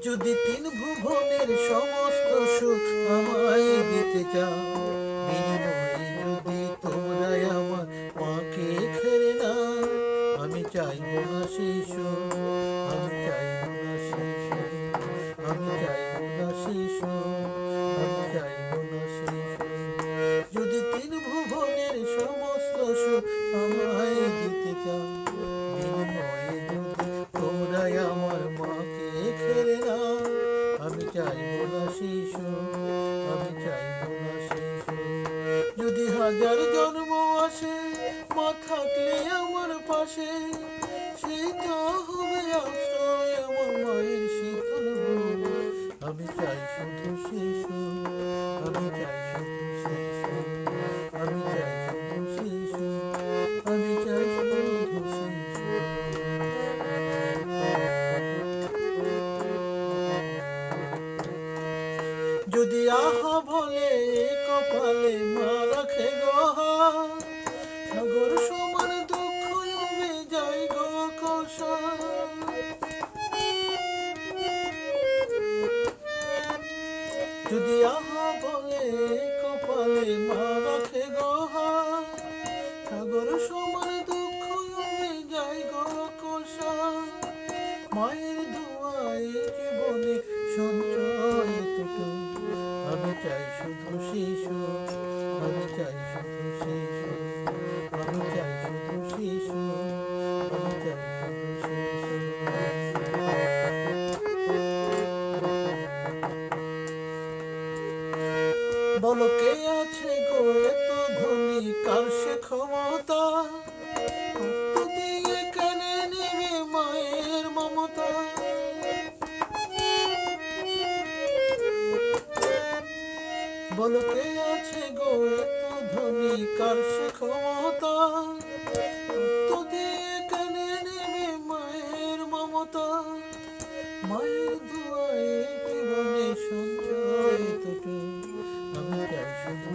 যদি তিন ভুবনের সমস্ত সুখ আমায় দিতে চাও বিনিময়ে যদি তোমরা আমার মাকে খেলে না আমি চাইব না শিশু মাকে না আমি চাইব না শিশু, আমি চাইব না শিশু। যদি হাজার জন্ম আসে, মা থাকলে আমার পাশে। সেই তো হবে আশ্রয় আমার মায়ের শীতল যদি আহা বলে কপালে মা রাখে সাগর সমান দুঃখ উবে যায় গো কষা যদি আহা বলে কপালে মা রাখে সাগর সমান দুঃখ উবে যায় গো কষা মায়ের আমি চাই শুধু শিশু আমি চাই শুধু আছে গো এত ধনী কার সে ক্ষমতা? বলতে আছে গো, এত ধনী, কার ক্ষমতা? তো কানে নেবে মায়ের মমতা। মায়ের দুয়ায় জীবনে সঞ্চয় তোটু। আমি কার শুধু